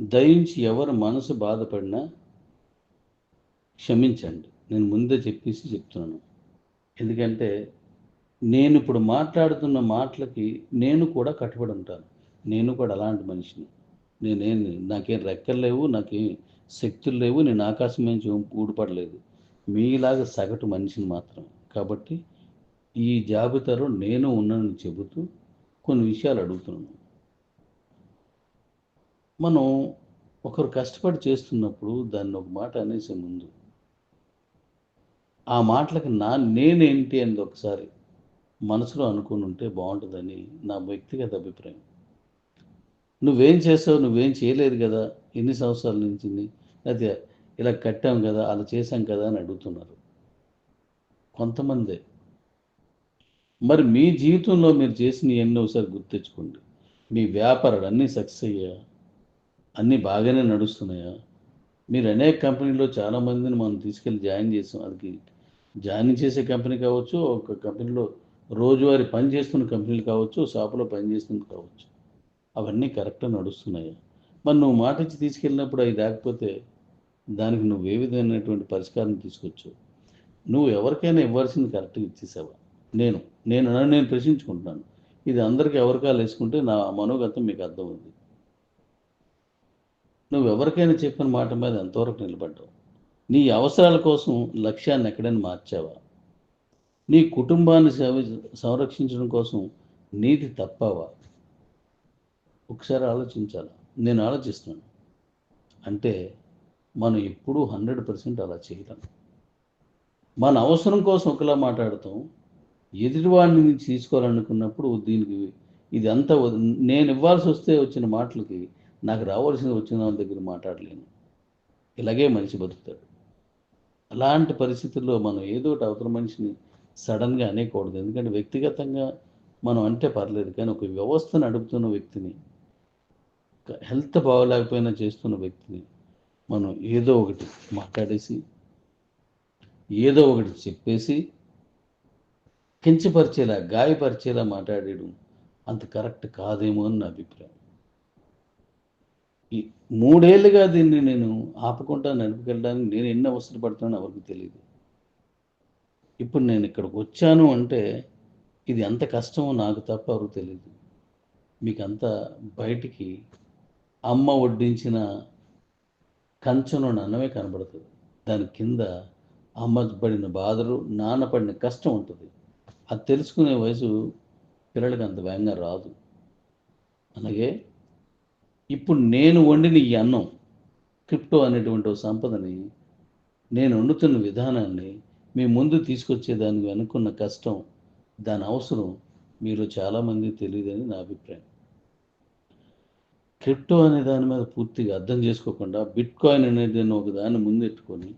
దయించి ఎవరు మనసు బాధపడినా క్షమించండి. నేను ముందే చెప్పేసి చెప్తున్నాను. ఎందుకంటే నేను ఇప్పుడు మాట్లాడుతున్న మాటలకి నేను కూడా కట్టుబడి ఉంటాను. నేను కూడా అలాంటి మనిషిని. నేనేం నాకేం రెక్కలు లేవు నాకేం శక్తులు లేవు నేను ఆకాశం నుంచి ఊడిపడలేదు. మీలాగా సగటు మనిషిని మాత్రం కాబట్టి ఈ జాబితాలో నేను ఉన్నానని చెబుతూ కొన్ని విషయాలు అడుగుతున్నాను. మనం ఒకరు కష్టపడి చేస్తున్నప్పుడు దాన్ని ఒక మాట అనేసే ముందు. ఆ మాటలకి నా నేనేంటి అనేది ఒకసారి మనసులో అనుకుని ఉంటే బాగుంటుందని నా వ్యక్తిగత అభిప్రాయం. నువ్వేం చేసావు నువ్వేం చేయలేదు కదా ఎన్ని సంవత్సరాల నుంచి అయితే ఇలా కట్టాం కదా అలా చేశాం కదా అని అడుగుతున్నారు. కొంతమందే. మరి మీ జీవితంలో మీరు చేసిన ఎన్నోసారి ఒకసారి గుర్తెచ్చుకోండి. మీ వ్యాపారాలు అన్నీ సక్సెస్ అయ్యా అన్నీ బాగానే నడుస్తున్నాయా? మీరు అనేక కంపెనీలో చాలామందిని మనం తీసుకెళ్ళి జాయిన్ చేసాం. అది జాయిన్ చేసే కంపెనీ కావచ్చు ఒక కంపెనీలో రోజువారీ పని చేస్తున్న కంపెనీలు కావచ్చు షాపులో పని చేస్తుంది కావచ్చు. అవన్నీ కరెక్ట్గా నడుస్తున్నాయా? మరి నువ్వు మాట ఇచ్చి తీసుకెళ్ళినప్పుడు అవి లేకపోతే దానికి నువ్వు ఏ విధమైనటువంటి పరిష్కారం తీసుకొచ్చు? నువ్వు ఎవరికైనా ఇవ్వాల్సింది కరెక్ట్గా ఇచ్చేసావా? నేను నేను నేను ప్రశ్నించుకుంటున్నాను. ఇది అందరికీ ఎవరికాలు వేసుకుంటే నా మనోగతం మీకు అర్థం ఉంది నువ్వు ఎవరికైనా చెప్పిన మాట మీద ఎంతవరకు నిలబడ్డావు? నీ అవసరాల కోసం లక్ష్యాన్ని ఎక్కడైనా మార్చావా? నీ కుటుంబాన్ని సేవ- సంరక్షించడం కోసం నీతి తప్పావా? ఒకసారి ఆలోచించాలా? నేను ఆలోచిస్తున్నాను. అంటే మనం ఎప్పుడూ హండ్రెడ్ పర్సెంట్ అలా చేయలేము మన అవసరం కోసం ఒకలా మాట్లాడతాం. ఎదుటివాడిని నుంచి తీసుకోవాలనుకున్నప్పుడు దీనికి ఇది అంతా నేను ఇవ్వాల్సి వస్తే వచ్చిన మాటలకి నాకు రావాల్సింది వచ్చిన వాళ్ళ దగ్గర మాట్లాడలేను. ఇలాగే మనిషి బతుకుతాడు. అలాంటి పరిస్థితుల్లో మనం ఏదో ఒకటి అవతల మనిషిని సడన్గా అనేకూడదు. ఎందుకంటే వ్యక్తిగతంగా మనం అంటే పర్లేదు కానీ ఒక వ్యవస్థ నడుపుతున్న వ్యక్తిని హెల్త్ బాగోలేకపోయినా చేస్తున్న వ్యక్తిని మనం ఏదో ఒకటి మాట్లాడేసి ఏదో ఒకటి చెప్పేసి కించపరిచేలా గాయపరిచేలా మాట్లాడేయడం అంత కరెక్ట్ కాదేమో అని నా అభిప్రాయం. ఈ మూడేళ్ళుగా దీన్ని నేను ఆపకుండా నడిపికెళ్ళడానికి నేను ఎన్ని అవసరం పడుతున్నానో ఎవరికి తెలియదు ఇప్పుడు నేను ఇక్కడికి వచ్చాను అంటే ఇది ఎంత కష్టమో నాకు తప్ప ఎవరికి తెలియదు మీకు అంత బయటికి అమ్మ వడ్డించిన కంచంలో అన్నమే కనబడుతుంది. దాని కింద అమ్మ పడిన బాధలు నాన్న పడిన కష్టం ఉంటుంది. అది తెలుసుకునే వయసు పిల్లలకి అంత వేగంగా రాదు. అలాగే ఇప్పుడు నేను వండిన ఈ అన్నం క్రిప్టో అనేటువంటి సంపదని నేను వండుతున్న విధానాన్ని మీ ముందు తీసుకొచ్చేదానికి అనుకున్న కష్టం దాని అవసరం మీరు చాలామంది తెలియదని నా అభిప్రాయం. క్రిప్టో అనే దాని మీద పూర్తిగా అర్థం చేసుకోకుండా బిట్ కాయిన్ అనేది ఒక దాన్ని ముందెట్టుకొని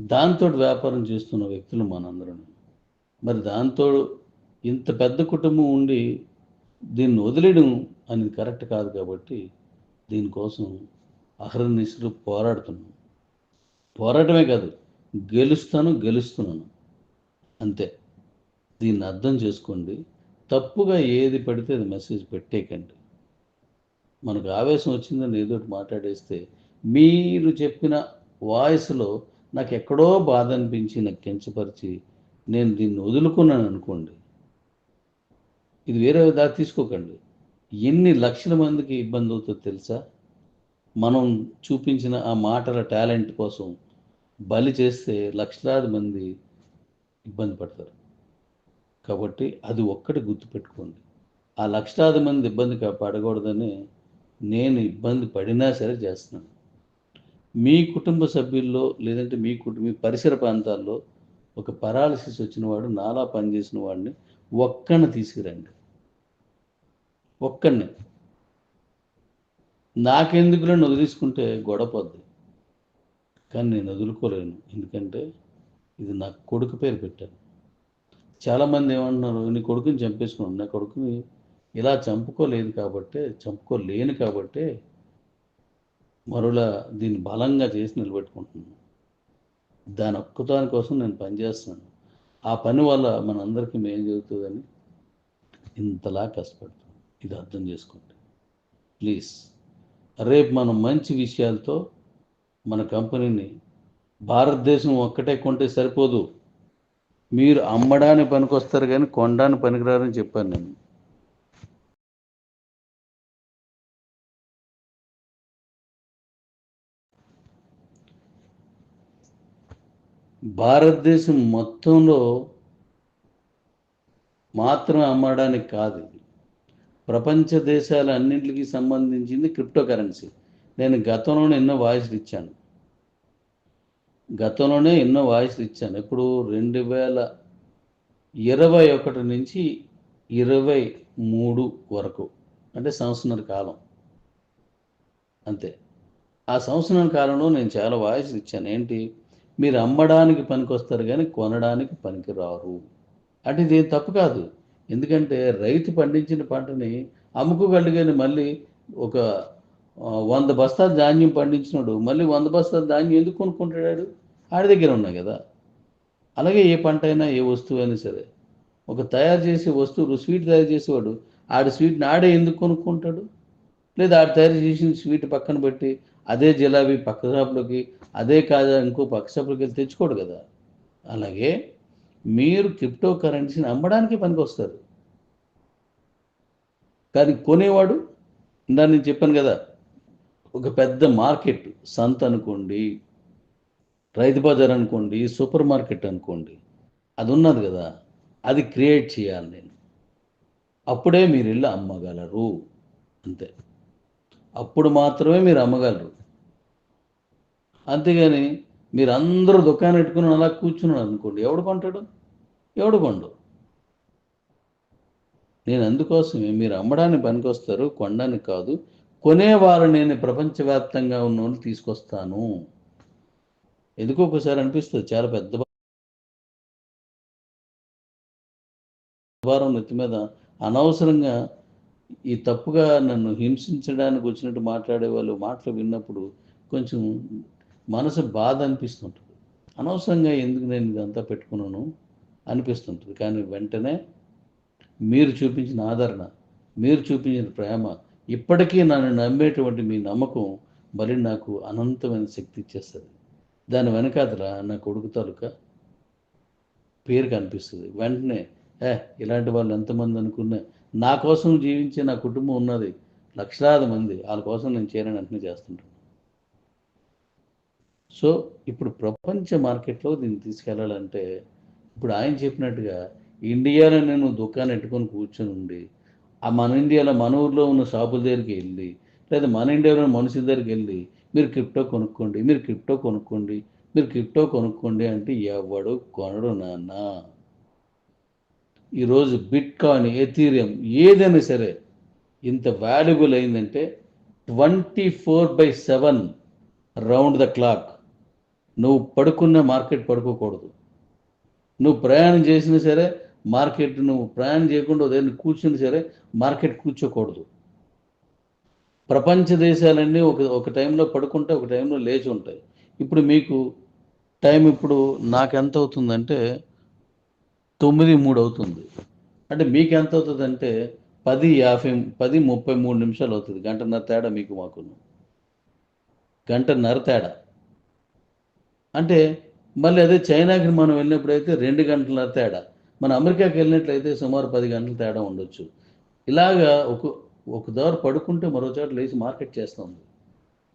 దాంతో వ్యాపారం చేస్తున్న వ్యక్తులు మనందరం మరి దాంతో ఇంత పెద్ద కుటుంబం ఉండి దీన్ని వదిలేయడం అనేది కరెక్ట్ కాదు కాబట్టి దీనికోసం అహర్నిశలు పోరాడుతున్నాను పోరాటమే కాదు గెలుస్తాను గెలుస్తున్నాను. అంతే. దీన్ని అర్థం చేసుకోండి. తప్పుగా ఏది పడితే అది మెసేజ్ పెట్టేయకండి మనకు ఆవేశం వచ్చిందని ఏదో ఒకటి మాట్లాడేస్తే మీరు చెప్పిన వాయిస్లో నాకు ఎక్కడో బాధ అనిపించి నాకు కించపరిచి నేను దీన్ని వదులుకున్నాను అనుకోండి. ఇది వేరే దారి తీసుకోకండి. ఎన్ని లక్షల మందికి ఇబ్బంది అవుతుందో తెలుసా? మనం చూపించిన ఆ మాటల టాలెంట్ కోసం బలి చేస్తే లక్షలాది మంది ఇబ్బంది పడతారు. కాబట్టి అది ఒక్కటి గుర్తుపెట్టుకోండి. ఆ లక్షలాది మంది ఇబ్బంది పడకూడదని నేను ఇబ్బంది పడినా సరే చేస్తున్నాను. మీ కుటుంబ సభ్యుల్లో లేదంటే మీ కుటుంబ పరిసర ప్రాంతాల్లో ఒక పరాలసిస్ వచ్చిన వాడు నాలా పనిచేసిన వాడిని ఒక్కన తీసుకురండి. ఒక్కడిని. నాకెందుకులో నువ్వు తీసుకుంటే గొడవపోద్ది కానీ నేను వదులుకోలేను. ఎందుకంటే ఇది నా కొడుకు పేరు పెట్టాను. చాలామంది ఏమంటున్నారు నీ కొడుకుని చంపేసుకున్నాను నా కొడుకుని ఇలా చంపుకోలేదు కాబట్టే చంపుకోలేను కాబట్టే మరోలా దీన్ని బలంగా చేసి నిలబెట్టుకుంటున్నాను. దాని ఒక్కదాని కోసం నేను పనిచేస్తున్నాను ఆ పని వల్ల మనందరికీ మేలు జరుగుతుందని ఇంతలా కష్టపడుతుంది ఇది అర్థం చేసుకోండి. ప్లీజ్ రేపు మనం మంచి విషయాలతో మన కంపెనీని భారతదేశం ఒక్కటే కొంటే సరిపోదు. మీరు అమ్మడానికి పనికొస్తారు కానీ కొనడానికి పనికిరారని చెప్పాను నేను. భారతదేశం మొత్తంలో మాత్రమే అమ్మడానికి కాదు ఇది. ప్రపంచ దేశాల అన్నింటికి సంబంధించింది క్రిప్టో కరెన్సీ నేను గతంలోనే ఎన్నో వాయిస్లు ఇచ్చాను. గతంలోనే ఎన్నో వాయిస్లు ఇచ్చాను. ఇప్పుడు రెండు వేల ఇరవై ఒకటి నుంచి ఇరవై మూడు వరకు అంటే సంవత్సరాల కాలం. అంతే. ఆ సంవత్సరాల కాలంలో నేను చాలా వాయిస్లు ఇచ్చాను. ఏంటి? మీరు అమ్మడానికి పనికొస్తారు కానీ కొనడానికి పనికి రారు అంటే ఇది తప్పు కాదు. ఎందుకంటే రైతు పండించిన పంటని అమ్ముకోగలిగని మళ్ళీ ఒక వంద బస్తాల ధాన్యం పండించినాడు మళ్ళీ వంద బస్తాల ధాన్యం ఎందుకు కొనుక్కుంటాడు? ఆడి దగ్గర ఉన్నాయి కదా. అలాగే ఏ పంట అయినా ఏ వస్తువు అయినా సరే. ఒక తయారు చేసే వస్తువు స్వీట్ తయారు చేసేవాడు ఆడి స్వీట్ని ఆడే ఎందుకు కొనుక్కుంటాడు? లేదా ఆడు తయారు చేసిన స్వీట్ పక్కన పెట్టి అదే జిలాబీ పక్క షాపులోకి అదే కాజా ఇంకో పక్క షాపులోకి వెళ్ళి తెచ్చుకోడు కదా. అలాగే మీరు క్రిప్టో కరెన్సీని అమ్మడానికి పనికి వస్తారు కానీ కొనేవాడు ఇందా నేను చెప్పాను కదా ఒక పెద్ద మార్కెట్ సంత అనుకోండి రైతు బజార్ అనుకోండి సూపర్ మార్కెట్ అనుకోండి అది ఉన్నది కదా అది క్రియేట్ చేయాలి నేను. అప్పుడే మీరు ఇల్లు అమ్మగలరు అంతే. అప్పుడు మాత్రమే మీరు అమ్మగలరు. అంతేగాని మీరు అందరూ దుకాణం పెట్టుకుని అలా కూర్చున్నారు అనుకోండి ఎవడు కొంటాడు? ఎవడు కొండు? నేను అందుకోసమే మీరు అమ్మడానికి పనికొస్తారు కొనడానికి కాదు కొనేవారు నేను ప్రపంచవ్యాప్తంగా ఉన్న వాళ్ళు తీసుకొస్తాను. ఎందుకో ఒకసారి అనిపిస్తుంది చాలా పెద్ద భారం నెత్తి మీద అనవసరంగా ఈ తప్పుగా నన్ను హింసించడానికి వచ్చినట్టు మాట్లాడే వాళ్ళు మాటలు విన్నప్పుడు కొంచెం మనసు బాధ అనిపిస్తుంటుంది. అనవసరంగా ఎందుకు నేను ఇదంతా పెట్టుకున్నాను అనిపిస్తుంటుంది. కానీ వెంటనే మీరు చూపించిన ఆదరణ మీరు చూపించిన ప్రేమ ఇప్పటికీ నన్ను నమ్మేటువంటి మీ నమ్మకం మరి నాకు అనంతమైన శక్తి ఇచ్చేస్తుంది. దాని వెనకాతల నా కొడుకు తాలూకా పేరు కనిపిస్తుంది. వెంటనే ఏ ఇలాంటి వాళ్ళు ఎంతమంది అనుకున్నా నా కోసం జీవించే నా కుటుంబం ఉన్నది. లక్షలాది మంది వాళ్ళ కోసం నేను చేరని వెంటనే చేస్తుంటాను సో ఇప్పుడు ప్రపంచ మార్కెట్లో దీన్ని తీసుకెళ్ళాలంటే ఇప్పుడు ఆయన చెప్పినట్టుగా ఇండియాలో నేను దుకాణం పెట్టుకొని కూర్చొని ఉండి ఆ మన ఇండియాలో మన ఊర్లో ఉన్న షాపుల దగ్గరికి వెళ్ళి లేదా మన ఇండియాలో మనుషుల దగ్గరికి వెళ్ళి మీరు క్రిప్టో కొనుక్కోండి మీరు క్రిప్టో కొనుక్కోండి మీరు క్రిప్టో కొనుక్కోండి అంటే ఎవడు కొనడు నాన్న. ఈరోజు బిట్ కాయిన్ ఎథీరియం ఏదైనా సరే ఇంత వాల్యుబుల్ అయిందంటే twenty four by seven round the clock. నువ్వు పడుకున్న మార్కెట్ పడుకోకూడదు. నువ్వు ప్రయాణం చేసినా సరే మార్కెట్ నువ్వు ప్రయాణం చేయకుండా ఉదయం కూర్చుని సరే మార్కెట్ కూర్చోకూడదు. ప్రపంచ దేశాలన్నీ ఒక ఒక టైంలో పడుకుంటే ఒక టైంలో లేచి ఉంటాయి. ఇప్పుడు మీకు టైం ఇప్పుడు నాకు ఎంత అవుతుందంటే తొమ్మిది మూడు అవుతుంది. అంటే మీకు ఎంత అవుతుందంటే పది యాభై పది ముప్పై మూడు నిమిషాలు అవుతుంది. గంటన్నర తేడా మీకు మాకును. గంటన్నర తేడా. అంటే మళ్ళీ అదే చైనాకి మనం వెళ్ళినప్పుడైతే రెండు గంటల తేడా. మన అమెరికాకి వెళ్ళినట్లయితే సుమారు పది గంటల తేడా ఉండొచ్చు. ఇలాగా ఒక ఒక దారు పడుకుంటే మరో చోట లేచి మార్కెట్ చేస్తుంది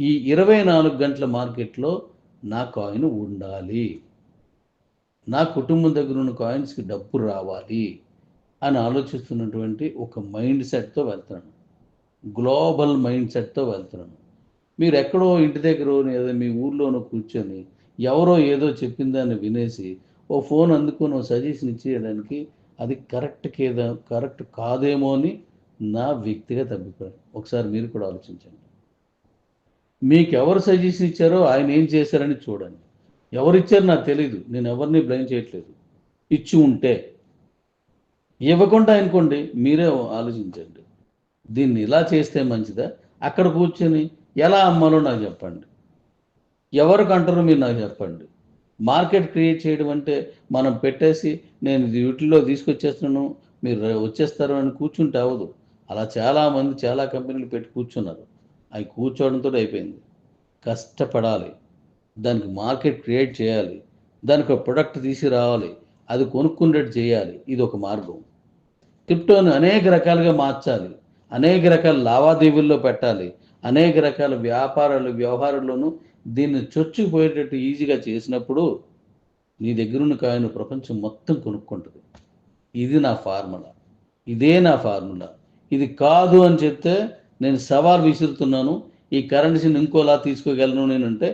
ఈ ఇరవై నాలుగు గంటల మార్కెట్లో నా కాయిన్ ఉండాలి. నా కుటుంబం దగ్గర ఉన్న కాయిన్స్కి డబ్బు రావాలి అని ఆలోచిస్తున్నటువంటి ఒక మైండ్ సెట్తో వెళ్తున్నాను. గ్లోబల్ మైండ్ సెట్తో వెళ్తున్నాను. మీరు ఎక్కడో ఇంటి దగ్గర ఏదో మీ ఊర్లోనో కూర్చొని ఎవరో ఏదో చెప్పిందని వినేసి ఓ ఫోన్ అందుకొని ఓ సజెషన్ ఇచ్చేయడానికి అది కరెక్ట్ కేదా కరెక్ట్ కాదేమో అని నా వ్యక్తిగత అభిప్రాయం. ఒకసారి మీరు కూడా ఆలోచించండి. మీకు ఎవరు సజెషన్ ఇచ్చారో ఆయన ఏం చేశారని చూడండి. ఎవరు ఇచ్చారు నాకు తెలియదు నేను ఎవరిని బ్లేమ్ చేయట్లేదు. ఇచ్చి ఉంటే. ఇవ్వకుండా అనుకోండి మీరే ఆలోచించండి. దీన్ని ఇలా చేస్తే మంచిదా? అక్కడ కూర్చొని ఎలా అమ్మాలో నాకు చెప్పండి. ఎవరికి అంటారో మీరు నాకు చెప్పండి. మార్కెట్ క్రియేట్ చేయడం అంటే మనం పెట్టేసి నేను ఇది వీటిలో తీసుకొచ్చేస్తున్నాను మీరు వచ్చేస్తారు అని కూర్చుంటే అవ్వదు. అలా చాలామంది చాలా కంపెనీలు పెట్టి కూర్చున్నారు. అవి కూర్చోవడంతో అయిపోయింది. కష్టపడాలి. దానికి మార్కెట్ క్రియేట్ చేయాలి. దానికి ఒక ప్రొడక్ట్ తీసుకురావాలి. అది కొనుక్కునేట్టు చేయాలి. ఇది ఒక మార్గం. క్రిప్టోని అనేక రకాలుగా మార్చాలి. అనేక రకాల లావాదేవీల్లో పెట్టాలి. అనేక రకాల వ్యాపారాలు వ్యవహారాల్లోనూ దీన్ని చొచ్చుకుపోయేటట్టు ఈజీగా చేసినప్పుడు నీ దగ్గరున్న కాయను ప్రపంచం మొత్తం కొనుక్కుంటుంది. ఇది నా ఫార్ములా. ఇదే నా ఫార్ములా. ఇది కాదు అని చెప్తే నేను సవాల్ విసురుతున్నాను. ఈ కరెన్సీని ఇంకోలా తీసుకోగలను నేను అంటే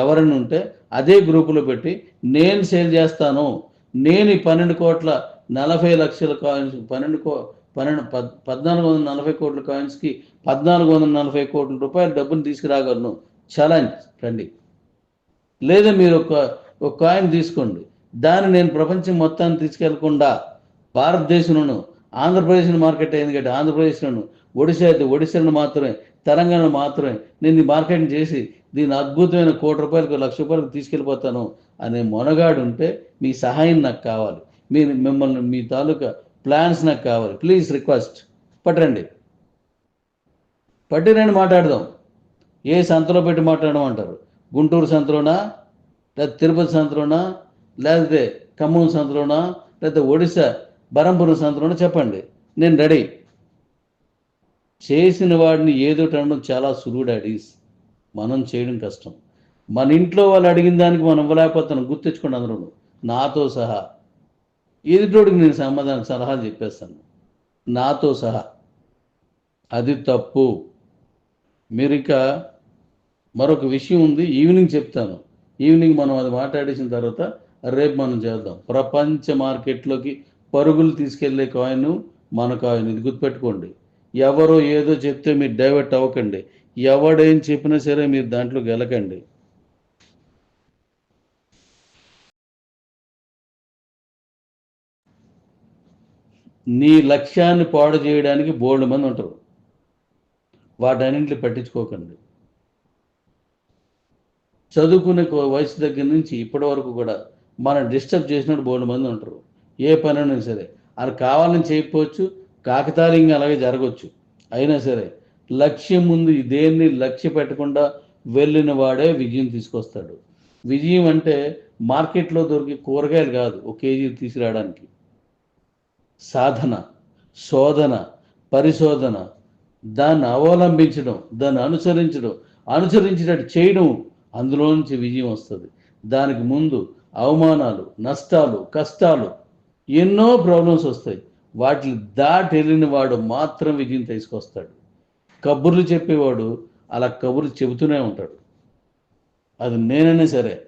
ఎవరైనా ఉంటే అదే గ్రూపులో పెట్టి నేను సేల్ చేస్తాను. నేను ఈ పన్నెండు కోట్ల నలభై లక్షల కాయిన్స్ పన్నెండు కో పన్నెండు పద్ పద్నాలుగు వందల నలభై కోట్ల కాయిన్స్కి పద్నాలుగు వందల నలభై కోట్ల రూపాయల డబ్బును తీసుకురాగలను. ఛాలెంజ్ రండి. లేదా మీరు ఒక ఒక కాయిన్ తీసుకోండి. దాన్ని నేను ప్రపంచం మొత్తాన్ని తీసుకెళ్ళకుండా భారతదేశంలోను ఆంధ్రప్రదేశ్ మార్కెట్ అయింది కాబట్టి ఆంధ్రప్రదేశ్లోను ఒడిశా అయితే ఒడిశాను మాత్రమే తెలంగాణ మాత్రమే నేను ఈ మార్కెటింగ్ చేసి దీని అద్భుతమైన కోటి రూపాయలకు లక్ష రూపాయలకు తీసుకెళ్ళిపోతాను అనే మొనగాడు ఉంటే మీ సహాయం నాకు కావాలి. మీరు మిమ్మల్ని మీ తాలూకా ప్లాన్స్ నాకు కావాలి. ప్లీజ్ రిక్వెస్ట్ పట్టండి. పట్టిరండి మాట్లాడదాం. ఏ సంతలో పెట్టి మాట్లాడమంటారు గుంటూరు సంతలోనా? లేదా తిరుపతి సంతలోనా? లేకపోతే ఖమ్మం సంతలోనా? లేకపోతే ఒడిశా? బరంపురం సంతలోనా? చెప్పండి. నేను రెడీ. చేసిన వాడిని ఏదో అనడం చాలా సులువు డాడీస్. మనం చేయడం కష్టం. మన ఇంట్లో వాళ్ళు అడిగిన దానికి మనం ఇవ్వలేకపోతున్నాం. గుర్తించుకోండి అందరూ నాతో సహా. ఎదుటోడికి నేను సమాధానం సలహాలు చెప్పేస్తాను. నాతో సహా. అది తప్పు. మీరు ఇక మరొక విషయం ఉంది ఈవినింగ్ చెప్తాను. ఈవినింగ్ మనం అది మాట్లాడేసిన తర్వాత రేపు మనం చేద్దాం. ప్రపంచ మార్కెట్లోకి పరుగులు తీసుకెళ్ళే కాయిన్ మన కాయిన్. ఇది గుర్తుపెట్టుకోండి. ఎవరో ఏదో చెప్తే మీరు డైవర్ట్ అవ్వకండి. ఎవడేం చెప్పినా సరే మీరు దాంట్లో గెలకండి. నీ లక్ష్యాన్ని పాడు చేయడానికి బోల్డ్ మంది ఉంటారు. వాటన్నింటిని పట్టించుకోకండి. చదువుకునే వయసు దగ్గర నుంచి ఇప్పటి వరకు కూడా మనం డిస్టర్బ్ చేసినట్టు బోర్డు మంది ఉంటారు. ఏ పని అయినా సరే. అది కావాలని చేయకపోవచ్చు కాకతాళీయంగా అలాగే జరగవచ్చు అయినా సరే లక్ష్యం ముందు దేన్ని లక్ష్య పెట్టకుండా వెళ్ళిన వాడే విజయం తీసుకొస్తాడు. విజయం అంటే మార్కెట్లో దొరికే కూరగాయలు కాదు ఒక కేజీ తీసుకురావడానికి. సాధన శోధన పరిశోధన దాన్ని అవలంబించడం దాన్ని అనుసరించడం అనుసరించినట్టు చేయడం అందులో నుంచి విజయం వస్తుంది. దానికి ముందు అవమానాలు నష్టాలు కష్టాలు ఎన్నో ప్రాబ్లమ్స్ వస్తాయి. వాటిని దాటి వెళ్ళిన వాడు మాత్రం విజయం తీసుకొస్తాడు. కబుర్లు చెప్పేవాడు అలా కబుర్లు చెబుతూనే ఉంటాడు. అది నేనైనా సరే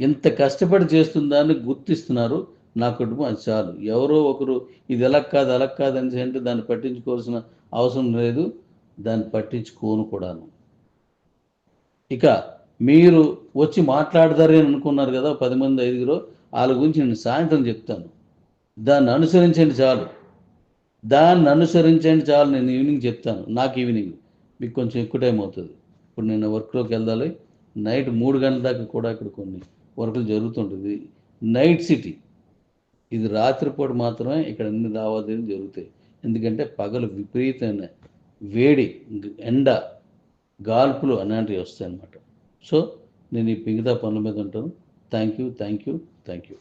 ఇంత కష్టపడి చేస్తుందాన్ని గుర్తిస్తున్నారు నా కుటుంబం అది చాలు. ఎవరో ఒకరు ఇది ఎలా కాదు అలా కాదు అని అంటే దాన్ని పట్టించుకోవాల్సిన అవసరం లేదు. దాన్ని పట్టించుకోను కూడాను. ఇక మీరు వచ్చి మాట్లాడతారని అనుకున్నారు కదా పది మంది ఐదుగురు వాళ్ళ గురించి నేను సాయంత్రం చెప్తాను. దాన్ని అనుసరించండి చాలు. దాన్ని అనుసరించండి చాలు నేను ఈవినింగ్ చెప్తాను. నాకు ఈవినింగ్. మీకు కొంచెం ఎక్కువ టైం అవుతుంది. ఇప్పుడు నేను వర్క్లోకి వెళ్ళాలి. నైట్ మూడు గంటల దాకా కూడా ఇక్కడ కొన్ని వర్కులు జరుగుతుంటుంది. Night city. ఇది రాత్రిపూట మాత్రమే ఇక్కడ అన్ని లావాదేవీలు జరుగుతాయి. ఎందుకంటే పగలు విపరీతమైన వేడి ఎండ గాల్పులు అలాంటివి వస్తాయి అన్నమాట సో నేను ఈ మిగతా పనుల మీద ఉంటాను. Thank you thank you thank you